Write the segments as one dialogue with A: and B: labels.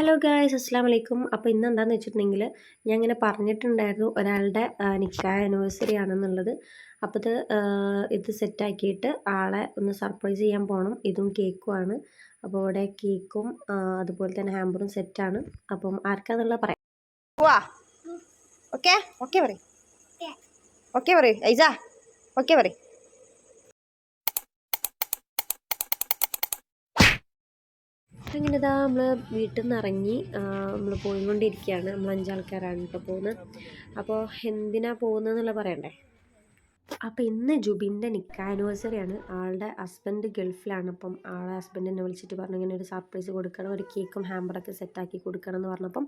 A: Hello guys അസ്സാം വലൈക്കും അപ്പോൾ ഇന്ന് എന്താണെന്ന് വെച്ചിട്ടുണ്ടെങ്കിൽ ഞാൻ ഇങ്ങനെ പറഞ്ഞിട്ടുണ്ടായിരുന്നു ഒരാളുടെ നിക്കായ ആനിവേഴ്സറി ആണെന്നുള്ളത്. അപ്പോൾ ഇത് ഇത് സെറ്റാക്കിയിട്ട് ആളെ ഒന്ന് സർപ്രൈസ് ചെയ്യാൻ പോകണം ഇതും കേക്കുമാണ് അപ്പോൾ ഇവിടെ കേക്കും അതുപോലെ തന്നെ ഹാമ്പറും സെറ്റാണ് അപ്പം ആർക്കാന്നുള്ളത് പറയാം?
B: ഓക്കെ ഓക്കെ പറയും. ഓക്കെ പറയും. ഐസ. ഓക്കെ പറയും.
A: അങ്ങനെ ഇതാ നമ്മൾ വീട്ടിൽ നിന്ന് ഇറങ്ങി നമ്മൾ പോയിക്കൊണ്ടിരിക്കുകയാണ് നമ്മൾ അഞ്ചാൾക്കാരാണ് ഇപ്പോൾ പോകുന്നത് അപ്പോൾ എന്തിനാ പോകുന്നതെന്നുള്ള പറയണ്ടേ? അപ്പോൾ ഇന്ന് ജുബിന്റെ നിക്ക ആനിവേഴ്സറിയാണ്. ആളുടെ ഹസ്ബൻഡ് ഗൾഫിലാണ്. അപ്പം ആളെ ഹസ്ബൻഡ് എന്നെ വിളിച്ചിട്ട് പറഞ്ഞു ഇങ്ങനെ ഒരു സർപ്രൈസ് കൊടുക്കണം ഒരു കേക്കും ഹാമ്പറൊക്കെ സെറ്റാക്കി കൊടുക്കണം എന്ന് പറഞ്ഞപ്പം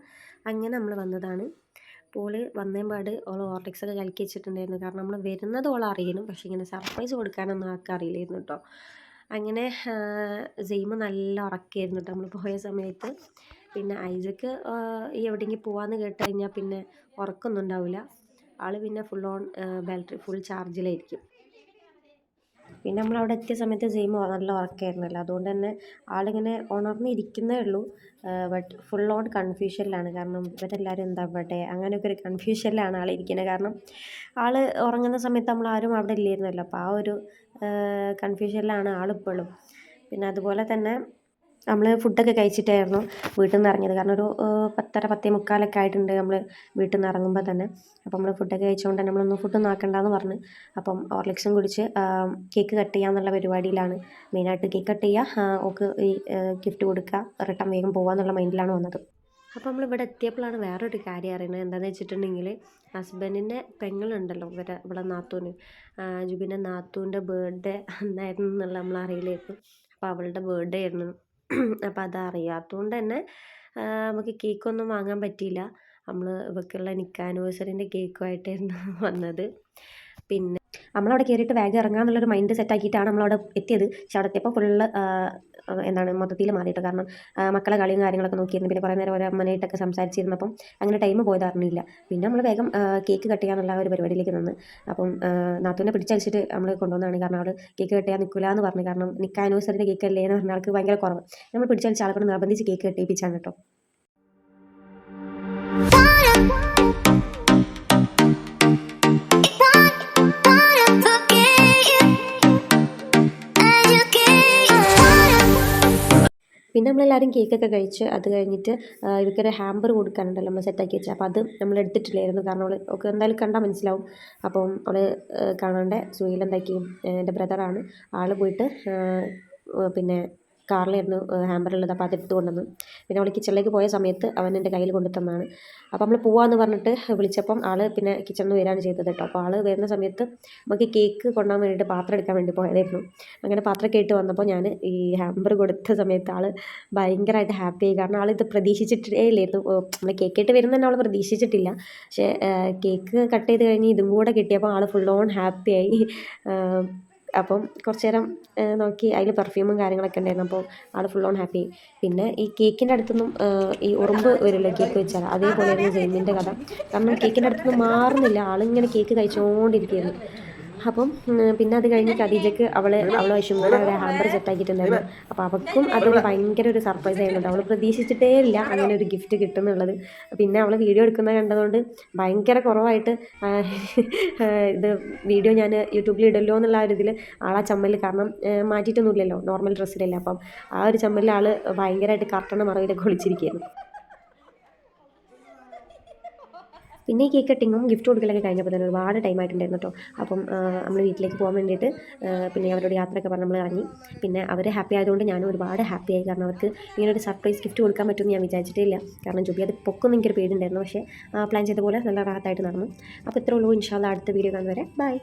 A: അങ്ങനെ നമ്മൾ വന്നതാണ്. അപ്പോൾ വന്നേ പാട് ഓൾ ഓർട്ടിക്സൊക്കെ കലക്കി വെച്ചിട്ടുണ്ടായിരുന്നു. കാരണം നമ്മൾ വരുന്നത് ഓൾ അറിയണം പക്ഷേ ഇങ്ങനെ സർപ്രൈസ് കൊടുക്കാനൊന്നും ആർക്കും അറിയില്ലായിരുന്നു കേട്ടോ അങ്ങനെ സെയിമ് നല്ല ഉറക്കമായിരുന്നു കേട്ടോ നമ്മൾ പോയ സമയത്ത്. പിന്നെ ഐസക്ക് എവിടെയെങ്കിലും പോകാമെന്ന് കേട്ട് കഴിഞ്ഞാൽ പിന്നെ ഉറക്കമൊന്നും ഉണ്ടാവില്ല ആൾ പിന്നെ ഫുൾ ഓൺ ബാറ്ററി ഫുൾ ചാർജിലായിരിക്കും പിന്നെ നമ്മൾ അവിടെ എത്തിയ സമയത്ത് സെയിം നല്ല ഉറക്കമായിരുന്നല്ലോ അതുകൊണ്ട് തന്നെ ആളിങ്ങനെ ഉണർന്നിരിക്കുന്നേ ഉള്ളൂ. ബട്ട് ഫുൾ ഓൺ കൺഫ്യൂഷനിലാണ് കാരണം ഇവരെല്ലാവരും എന്താ പറയട്ടെ അങ്ങനെയൊക്കെ ഒരു കൺഫ്യൂഷനിലാണ് ആളിരിക്കുന്നത് കാരണം ആൾ ഉറങ്ങുന്ന സമയത്ത് നമ്മൾ ആരും അവിടെ ഇല്ലായിരുന്നല്ലോ. അപ്പോൾ ആ ഒരു കൺഫ്യൂഷനിലാണ് ആളിപ്പോഴും. പിന്നെ അതുപോലെ തന്നെ നമ്മൾ ഫുഡൊക്കെ കഴിച്ചിട്ടായിരുന്നു വീട്ടിൽ നിന്ന് ഇറങ്ങിയത്. കാരണം ഒരു പത്തര പത്തേ മുക്കാലൊക്കെ ആയിട്ടുണ്ട് നമ്മൾ വീട്ടിൽ നിന്ന് ഇറങ്ങുമ്പോൾ തന്നെ. അപ്പോൾ നമ്മൾ ഫുഡൊക്കെ കഴിച്ചുകൊണ്ട് തന്നെ നമ്മളൊന്നും ഫുഡൊന്നും ആക്കണ്ടെന്ന് പറഞ്ഞ്. അപ്പം ഓർലിക്സും കുടിച്ച് കേക്ക് കട്ട് ചെയ്യാമെന്നുള്ള പരിപാടിയിലാണ് മെയിനായിട്ട് കേക്ക് കട്ട് ചെയ്യുക ഓക്ക് ഈ ഗിഫ്റ്റ് കൊടുക്കുക റിട്ടേൺ വേഗം പോകുക എന്നുള്ള മൈൻഡിലാണ് വന്നത്. അപ്പോൾ നമ്മൾ ഇവിടെ എത്തിയപ്പോഴാണ് വേറൊരു കാര്യം അറിയുന്നത് എന്താണെന്ന് വെച്ചിട്ടുണ്ടെങ്കിൽ ഹസ്ബൻഡിന്റെ പെങ്ങളുണ്ടല്ലോ ഇവരെ ഇവിടെ നാത്തൂന്. ജുബിന്റെ നാത്തൂന്റെ ബർത്ത്ഡേ അന്നായിരുന്നു എന്നുള്ള നമ്മൾ അറിയില്ലായിരുന്നു അപ്പോൾ അവളുടെ ബർത്ത്ഡേ ആയിരുന്നു. അപ്പോൾ അതറിയാത്തതുകൊണ്ട് തന്നെ നമുക്ക് കേക്കൊന്നും വാങ്ങാൻ പറ്റിയില്ല. നമ്മൾ ഇവൾക്കുള്ള നിക്കാനിവേഴ്സറിന്റെ കേക്കുമായിട്ടായിരുന്നു വന്നത്. പിന്നെ നമ്മളവിടെ കയറിയിട്ട് വേഗം ഇറങ്ങാമെന്നുള്ളൊരു മൈൻഡ് സെറ്റ് ആക്കിയിട്ടാണ് നമ്മളവിടെ എത്തിയത്. പക്ഷെ അവിടെ എത്തിയപ്പോൾ ഫുള്ള് എന്താണ് മൊത്തത്തിൽ മാറിയിട്ട്. കാരണം മക്കളെ കളിയും കാര്യങ്ങളൊക്കെ നോക്കിയിരുന്നു. പിന്നെ കുറേ നേരം ഓരോ അമ്മനായിട്ടൊക്കെ സംസാരിച്ചിരുന്നപ്പം അങ്ങനെ ടൈം പോയത് അറിഞ്ഞില്ല. പിന്നെ നമ്മൾ വേഗം കേക്ക് കട്ട് ചെയ്യാന്നുള്ള ഒരു പരിപാടിയിലേക്ക് നിന്ന്. അപ്പം നാത്തൂനെ പിടിച്ചടിച്ചിട്ട് നമ്മൾ കൊണ്ടുവന്നതാണ്. കാരണം അവൾ കേക്ക് കട്ട് ചെയ്യാൻ നിൽക്കില്ല എന്ന് പറഞ്ഞു. കാരണം നിൽക്കാൻ ആനിവേഴ്സറിന്റെ കേക്ക് അല്ലേ? എന്ന് പറഞ്ഞാൽ ആൾക്ക് ഭയങ്കര കുറവ്. നമ്മൾ പിടിച്ചടിച്ച ആൾക്കൊണ്ട് കൊണ്ട് നിർബന്ധിച്ച് കേക്ക് കട്ടിപ്പിച്ചാണ് കേട്ടോ. പിന്നെ നമ്മളെല്ലാവരും കേക്കൊക്കെ കഴിച്ച് അത് കഴിഞ്ഞിട്ട് ഇവർക്കൊരു ഹാമ്പർ കൊടുക്കാനുണ്ടല്ലോ നമ്മൾ സെറ്റാക്കി വെച്ചാൽ അപ്പോൾ അത് നമ്മൾ എടുത്തിട്ടില്ലായിരുന്നു. കാരണം അവൾ ഒക്കെ എന്തായാലും കണ്ടാൽ മനസ്സിലാവും. അപ്പം അവൾ കാണാണ്ട് സുഹീൽ എന്താക്കി എന്റെ ബ്രദറാണ് ആൾ പോയിട്ട് പിന്നെ കാറിലായിരുന്നു ഹാമ്പറിലുള്ളത് അപ്പോൾ അതെടുത്ത് കൊണ്ടുവന്നു. പിന്നെ അവൾ കിച്ചണിലേക്ക് പോയ സമയത്ത് അവൻ എന്റെ കയ്യിൽ കൊണ്ടു തന്നതാണ് അപ്പോൾ നമ്മൾ പോവാമെന്ന് പറഞ്ഞിട്ട് വിളിച്ചപ്പം ആൾ പിന്നെ കിച്ചണിൽ നിന്ന് വരികയാണ് ചെയ്തത് കേട്ടോ. അപ്പോൾ ആൾ വരുന്ന സമയത്ത് നമുക്ക് കേക്ക് കൊണ്ടുപോകാൻ വേണ്ടിയിട്ട് പാത്രം എടുക്കാൻ വേണ്ടി പോയതായിരുന്നു. അങ്ങനെ പാത്രം കേട്ട് വന്നപ്പോൾ ഞാൻ ഈ ഹാമ്പർ കൊടുത്ത സമയത്ത് ആൾ ഭയങ്കരമായിട്ട് ആയി. കാരണം ആൾ ഇത് പ്രതീക്ഷിച്ചിട്ടേ ഇല്ലായിരുന്നു. നമ്മൾ കേക്ക് ഇട്ട് വരുന്ന തന്നെ അവൾ പ്രതീക്ഷിച്ചിട്ടില്ല. പക്ഷേ കേക്ക് കട്ട് ചെയ്ത് കഴിഞ്ഞ് ഇതും കൂടെ കിട്ടിയപ്പോൾ ആൾ ഫുൾ ഓൺ ഹാപ്പിയായി അപ്പം കുറച്ച് നേരം നോക്കി അതിൽ പെർഫ്യൂമും കാര്യങ്ങളൊക്കെ ഉണ്ടായിരുന്നു. അപ്പോൾ ആൾ ഫുൾ ഓൺ ഹാപ്പി പിന്നെ ഈ കേക്കിന്റെ അടുത്തൊന്നും ഈ ഉറുമ്പ് വരില്ല കേക്ക് വെച്ചാൽ അതേപോലെയായിരുന്നു ജെയിമിന്റെ കഥ. കാരണം കേക്കിന്റെ അടുത്തൊന്നും മാറുന്നില്ല. ആളിങ്ങനെ കേക്ക് കഴിച്ചുകൊണ്ടിരിക്കുകയായിരുന്നു അപ്പം പിന്നെ അത് കഴിഞ്ഞ് ഖദീജക്ക് അവളെ അവളെ വശം കൂടെ ഒരു ഹാമ്പർ സെറ്റാക്കിയിട്ടുണ്ടായിരുന്നു അപ്പോൾ അവൾക്കും അത് ഭയങ്കര ഒരു സർപ്രൈസ് ആയിരുന്നു. അവൾ പ്രതീക്ഷിച്ചിട്ടേ ഇല്ല അങ്ങനെ ഒരു ഗിഫ്റ്റ് കിട്ടുന്നുള്ളത്. പിന്നെ അവൾ വീഡിയോ എടുക്കുന്നത് കണ്ടതുകൊണ്ട് ഭയങ്കര കുറവായിട്ട് ഇത് വീഡിയോ ഞാൻ യൂട്യൂബിൽ ഇടല്ലോ എന്നുള്ള ഒരു ഇതിൽ ആളാ ചമ്മലിൽ കാരണം മാറ്റിയിട്ടൊന്നുമില്ലല്ലോ നോർമൽ ഡ്രസ്സിലല്ലേ അപ്പം ആ ഒരു ചമ്മലിൽ ആൾ ഭയങ്കരമായിട്ട് കർട്ടണ മറവിലൊക്കെ ഒളിച്ചിരിക്കുകയായിരുന്നു പിന്നെ ഈ കേക്ക് കട്ടിങ്ങും ഗിഫ്റ്റ് കൊടുക്കലൊക്കെ കഴിഞ്ഞപ്പോൾ തന്നെ ഒരുപാട് ടൈം ആയിട്ടുണ്ടായിരുന്നു കേട്ടോ അപ്പം നമ്മൾ വീട്ടിലേക്ക് പോകാൻ വേണ്ടിയിട്ട് പിന്നെ അവരോട് യാത്രയൊക്കെ പറഞ്ഞ് നമ്മൾ ഇറങ്ങി. പിന്നെ അവർ ഹാപ്പി ആയതുകൊണ്ട് ഞാനും ഒരുപാട് ഹാപ്പി ആയി. കാരണം അവർക്ക് ഇങ്ങനെ ഒരു സർപ്രൈസ് ഗിഫ്റ്റ് കൊടുക്കാൻ പറ്റുമെന്ന് ഞാൻ വിചാരിച്ചിട്ടില്ല കാരണം ജുബി അത് പൊക്കൊന്നും എനിക്കൊരു പേടിയുണ്ടായിരുന്നു. പക്ഷേ പ്ലാൻ ചെയ്ത പോലെ നല്ല റാഹത്തായിട്ട് നടന്നു. അപ്പോൾ ഇത്രേ ഉള്ളൂ. ഇൻഷാല്ല അടുത്ത വീഡിയോ കാണുന്നവരെ. ബൈ